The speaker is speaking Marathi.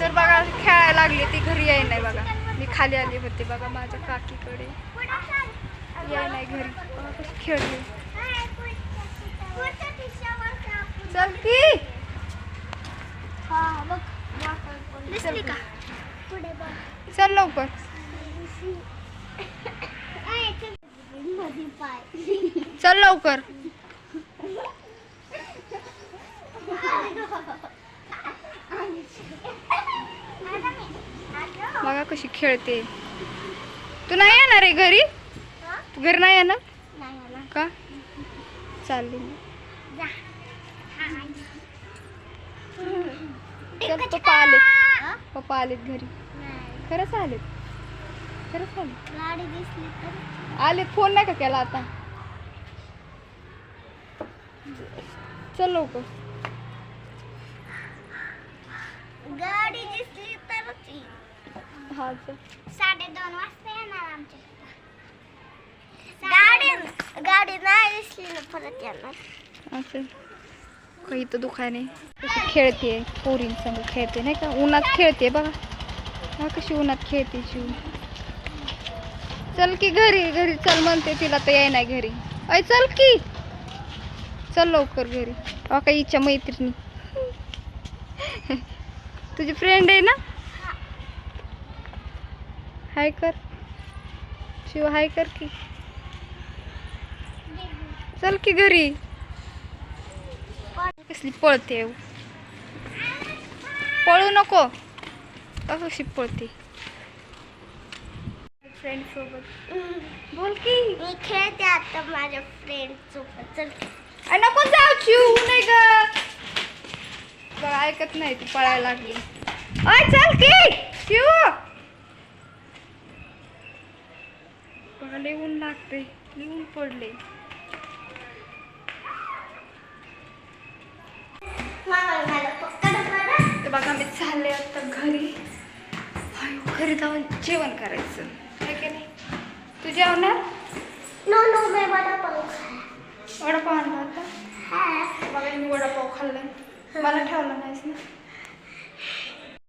तर बघा खेळायला लागली ती घरी याय नाही बघा. मी खाली आली होते बघा माझ्या काकीकडे. याय नाही घरी. बघा कशी खेळली. चल की का चल लवकर. चल लवकर. बघा कशी खेळते. तू नाही येणार आहे घरी? तू घरी नाही येणार? का? चालली. चल पप्पा आलेत. पप्पा आलेत घरी. खरंच आलेत. खरंच तर? आलेत. फोन नाही का केला आता? चल लवकर गाडी दिसली तर चल साडे दोन वाजता येणार आमच्या गाडी गाडी नाही दिसली ना परत येणार असं काही तर दुखाय नाही कशी खेळते पोरीं संग खेळते नाही का उन्हात खेळते बघा हा कशी उन्हात खेळते शिव चल की घरी घरी चल म्हणते तिला तर याय नाही घरी अय चल की चल लवकर घरी अहो काही इच्छा मैत्रिणी तुझी फ्रेंड आहे ना हाय कर. शिव हाय कर की. चल की घरी. कसली पळते पळू नको. कशी पळते. फ्रेंड सोबत. बोल की. मी खेळते आता माझ्या फ्रेंड सोबत. चल नको जाऊ चिव नाही ग. ऐकत नाही ती पळायला लागली. अय चल की. चिव लय ऊन लागते ऊन पडले. तर बघा मी चालले आता घरी. घरी जाऊन जेवण करायचं. काय की नाही? तू जेवणार? नो नो मैं वडापाव आणला होता? है. बघा मी वडापाव खाल्लाय मला ठेवला नाहीस ना?